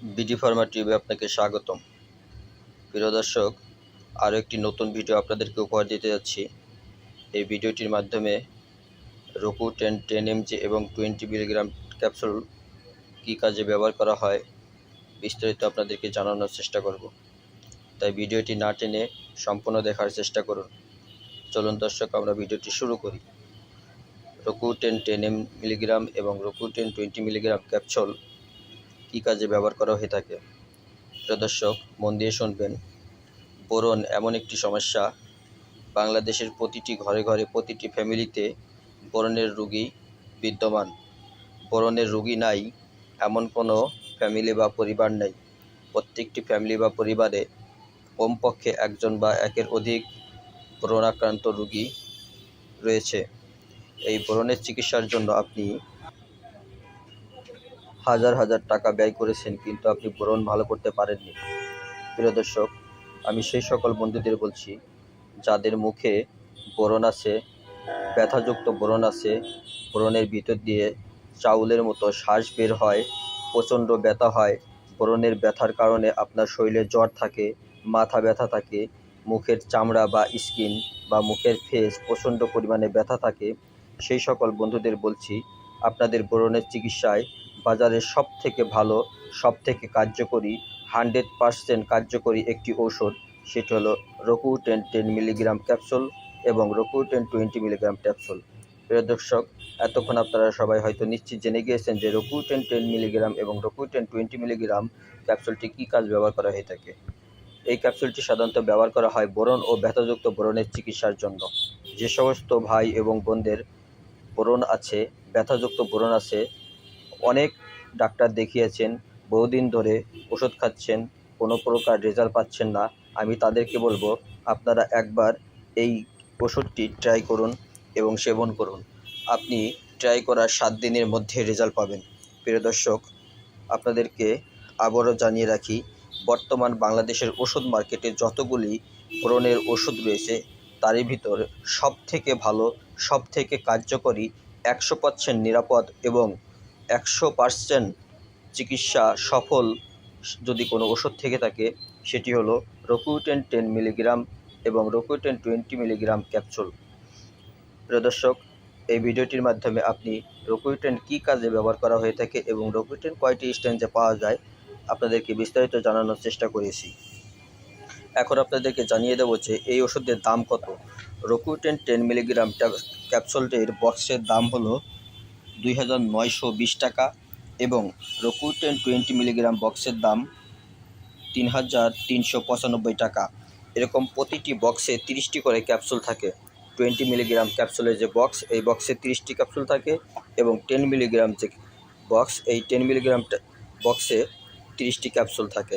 BD Pharma TV আপনাকে স্বাগতম। প্রিয় দর্শক, আরও একটি নতুন ভিডিও আপনাদেরকে উপহার দিতে যাচ্ছি। এই ভিডিওটির মাধ্যমে রোকু টেন টেন এমজি এবং টোয়েন্টি মিলিগ্রাম ক্যাপসুল কী কাজে ব্যবহার করা হয়, বিস্তারিত আপনাদেরকে জানানোর চেষ্টা করব। তাই ভিডিওটি না টেনে সম্পূর্ণ দেখার চেষ্টা করুন। চলুন দর্শক, আমরা ভিডিওটি শুরু করি। রোকু টেন টেন এম মিলিগ্রাম এবং Roku ten, twenty milligram capsule কী কাজে ব্যবহার করা হয়ে থাকে? প্রিয় দর্শক, মন দিয়ে শুনবেন। বোরন এমন একটি সমস্যা। বাংলাদেশের প্রতিটি ঘরে ঘরে প্রতিটি ফ্যামিলিতে বোরনের রুগী বিদ্যমান। বোরনের রুগী নাই, এমন কোনো ফ্যামিলি বা পরিবার নেই। প্রত্যেকটি ফ্যামিলি বা পরিবারে কমপক্ষে একজন বা একের অধিক বোরন আক্রান্ত রুগী রয়েছে। এই ব্রণের চিকিৎসার জন্য আপনি হাজার হাজার টাকা ব্যয় করেছেন, কিন্তু আপনি বোরন ভালো করতে পারেননি। প্রিয় দর্শক, আমি সেই সকল বন্ধুদের বলছি, যাদের মুখে বোরন আছে, ব্যথাযুক্ত বোরন আছে বোরনের ভিতর দিয়ে চাউলের মতো শ্বাস বের হয়, প্রচণ্ড ব্যথা হয় বোরনের ব্যথার কারণে আপনার শরীরে জ্বর থাকে, মাথা ব্যথা থাকে, মুখের চামড়া বা স্কিন বা মুখের ফেস প্রচণ্ড পরিমাণে ব্যথা থাকে, সেই সকল বন্ধুদের বলছি, আপনাদের বোরনের চিকিৎসায় বাজারের সব থেকে ভালো সব থেকে কার্যকরী, হান্ড্রেড পারসেন্ট কার্যকরী একটি ঔষধ, সেটি হলো রোকু টেন টেন মিলিগ্রাম ক্যাপসুল এবং Roku ten twenty milligram capsule. প্রিয় দর্শক, এতক্ষণ আপনারা সবাই হয়তো নিশ্চিত জেনে গিয়েছেন যে রোকু টেন টেন মিলিগ্রাম এবং রোকু টেন টোয়েন্টি মিলিগ্রাম ক্যাপসুলটি কী কাজ ব্যবহার করা হয়ে থাকে? এই ক্যাপসুলটি সাধারণত ব্যবহার করা হয় বোরন ও ব্যথাযুক্ত বোরনের চিকিৎসার জন্য। যে সমস্ত ভাই এবং বোনদের বোরন আছে, ব্যথাযুক্ত বোরন আছে অনেক ডাক্তার দেখিয়েছেন, বহুদিন ধরে ওষুধ খাচ্ছেন, কোনো প্রকার রেজাল্ট পাচ্ছেন না। আমি তাদেরকে বলব, আপনারা একবার এই ওষুধটি ট্রাই করুন এবং সেবন করুন। আপনি ট্রাই করার সাত দিনের মধ্যে রেজাল্ট পাবেন। প্রিয় দর্শক, আপনাদেরকে আবারও জানিয়ে রাখি, বর্তমান বাংলাদেশের ওষুধ মার্কেটে যতগুলি ব্রণের ওষুধ রয়েছে, তারই ভিতর সব থেকে ভালো সব থেকে কার্যকরী, একশো পার্সেন্ট নিরাপদ এবং একশো পার্সেন্ট চিকিৎসা সফল যদি কোনো ওষুধ থেকে থাকে, সেটি হলো রোকুটেন টেন মিলিগ্রাম এবং রোকুটেন টোয়েন্টি মিলিগ্রাম ক্যাপসুল। প্রিয় দর্শক, এই ভিডিওটির মাধ্যমে আপনি রোকুটেন কী কাজে ব্যবহার করা হয়ে থাকে এবং রোকুটেন কয়টি স্ট্যান্ডে পাওয়া যায়, আপনাদেরকে বিস্তারিত জানানোর চেষ্টা করেছি। এখন আপনাদেরকে জানিয়ে দেবো যে এই ওষুধের দাম কত। রোকুটেন টেন মিলিগ্রাম ক্যাপসুলটির বক্সের দাম হলো দুই হাজার নয়শো বিশ টাকা এবং রোকুটেন টোয়েন্টি মিলিগ্রাম বক্সের দাম তিন হাজার তিনশো পঁচানব্বই টাকা। এরকম প্রতিটি বক্সে তিরিশটি করে ক্যাপসুল থাকে। টোয়েন্টি মিলিগ্রাম ক্যাপসুলের যে বক্স, এই বক্সে তিরিশটি ক্যাপসুল থাকে এবং টেন মিলিগ্রাম যে বক্স, এই টেন মিলিগ্রাম বক্সে তিরিশটি ক্যাপসুল থাকে।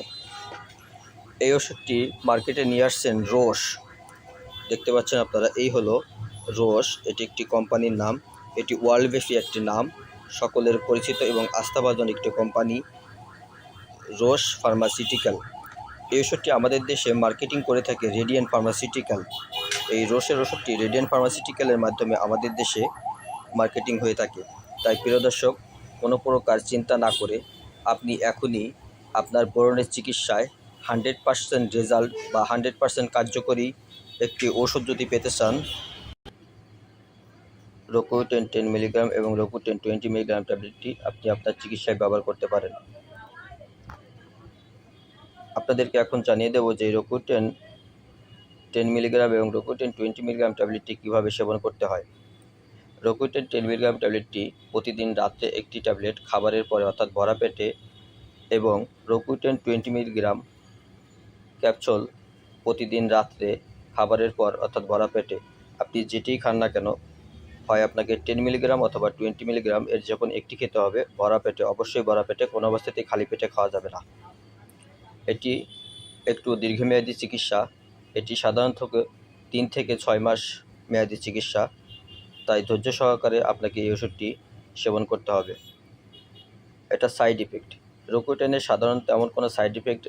এই ওষুধটি মার্কেটে নিয়ে আসছেন রোশ। দেখতে পাচ্ছেন আপনারা, এই হলো রোশ। এটি একটি কোম্পানির নাম। এটি ওয়ার্ল্ড ওয়ার্ল্ডব্যাপী একটি নাম, সকলের পরিচিত এবং আস্থাভাজন একটি কোম্পানি, রোশ ফার্মাসিউটিক্যাল। এই ওষুধটি আমাদের দেশে মার্কেটিং করে থাকে রেডিয়ান ফার্মাসিউটিক্যাল। এই রোশের ওষুধটি রেডিয়ান ফার্মাসিউটিক্যালের মাধ্যমে আমাদের দেশে মার্কেটিং হয়ে থাকে। তাই প্রিয় দর্শক, কোনো প্রকার চিন্তা না করে আপনি এখনই আপনার বরণের চিকিৎসায় হান্ড্রেড পার্সেন্ট রেজাল্ট বা হান্ড্রেড পার্সেন্ট কার্যকরী একটি ওষুধ যদি পেতে চান রোকোটেন টেন টেন মিলিগ্রাম এবং রোকো টেন টোয়েন্টি মিলিগ্রাম ট্যাবলেটটি আপনি আপনার চিকিৎসায় ব্যবহার করতে পারেন। আপনাদেরকে এখন জানিয়ে দেবো যে রোকোটেন টেন টেন মিলিগ্রাম এবং রোকোটেন টোয়েন্টি মিলিগ্রাম ট্যাবলেটটি কীভাবে সেবন করতে হয়। রোকোটেন টেন টেন মিলিগ্রাম ট্যাবলেটটি প্রতিদিন রাত্রে একটি ট্যাবলেট খাবারের পরে অর্থাৎ ভরা পেটে এবং রোকো টেন টোয়েন্টি মিলিগ্রাম ক্যাপসুল প্রতিদিন রাত্রে খাবারের পর অর্থাৎ ভরা পেটে। আপনি যেটিই খান না কেন হয় আপনাকে টেন মিলিগ্রাম অথবা টোয়েন্টি মিলিগ্রাম এর যখন একটি খেতে হবে ভরা পেটে, অবশ্যই ভরা পেটে, কোনো অবস্থাতেই খালি পেটে খাওয়া যাবে না। এটি একটু দীর্ঘমেয়াদী চিকিৎসা। এটি সাধারণত তিন থেকে ছয় মাস মেয়াদী চিকিৎসা। তাই ধৈর্য সহকারে আপনাকে এই ওষুধটি সেবন করতে হবে। এটা সাইড ইফেক্ট রোকোটেনের সাধারণত এমন কোনো সাইড ইফেক্ট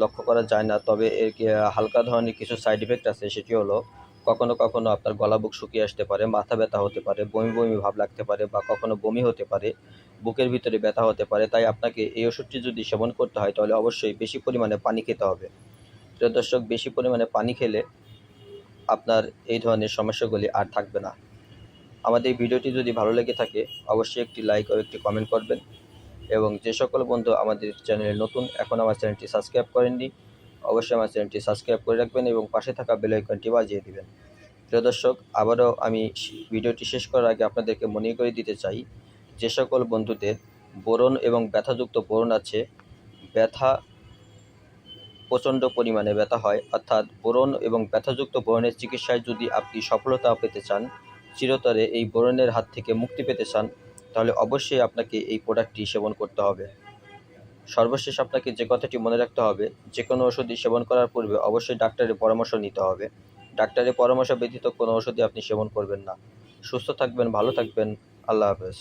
লক্ষ্য করা যায় না, তবে এর হালকা ধরনের কিছু সাইড ইফেক্ট আছে, সেটি হলো কখনো কখনো আপনার গলা বুক শুকিয়ে আসতে পারে, মাথা ব্যথা হতে পারে, বমি বমি ভাব লাগতে পারে বা কখনো বমি হতে পারে, বুকের ভিতরে ব্যথা হতে পারে, তাই আপনাকে এই ওষুধটি যদি সেবন করতে হয় তাহলে অবশ্যই বেশি পরিমাণে পানি খেতে হবে। প্রিয় দর্শক, বেশি পরিমাণে পানি খেলে আপনার এই ধরনের সমস্যাগুলি আর থাকবে না। আমাদের এই ভিডিওটি যদি ভালো লেগে থাকে, অবশ্যই একটি লাইক ও একটি কমেন্ট করবেন। এবং যে সকল বন্ধু আমাদের চ্যানেলে নতুন, এখন আমার চ্যানেলটি সাবস্ক্রাইব করেননি অবশ্যই আমার চ্যানেলটি সাবস্ক্রাইব করে রাখবেন এবং পাশে থাকা বেল আইকনটি বাজিয়ে দিবেন। প্রিয় দর্শক, আবারও আমি ভিডিওটি শেষ করার আগে আপনাদেরকে মনে করে দিতে চাই, যে সকল বন্ধুদের বোরন এবং ব্যথাযুক্ত বোরন আছে, ব্যথা প্রচণ্ড পরিমাণে ব্যথা হয়, অর্থাৎ বোরন এবং ব্যথাযুক্ত বোরনের চিকিৎসায় যদি আপনি সফলতা পেতে চান, চিরতরে এই বোরনের হাত থেকে মুক্তি পেতে চান, তাহলে অবশ্যই আপনাকে এই প্রোডাক্টটি সেবন করতে হবে। সর্বশেষ আপনাকে যে কথাটি মনে রাখতে হবে, যে কোনো ওষুধই সেবন করার পূর্বে অবশ্যই ডাক্তারের পরামর্শ নিতে হবে। ডাক্তারের পরামর্শ ব্যতীত কোনো ওষুধই আপনি সেবন করবেন না। সুস্থ থাকবেন, ভালো থাকবেন। আল্লাহ হাফেজ।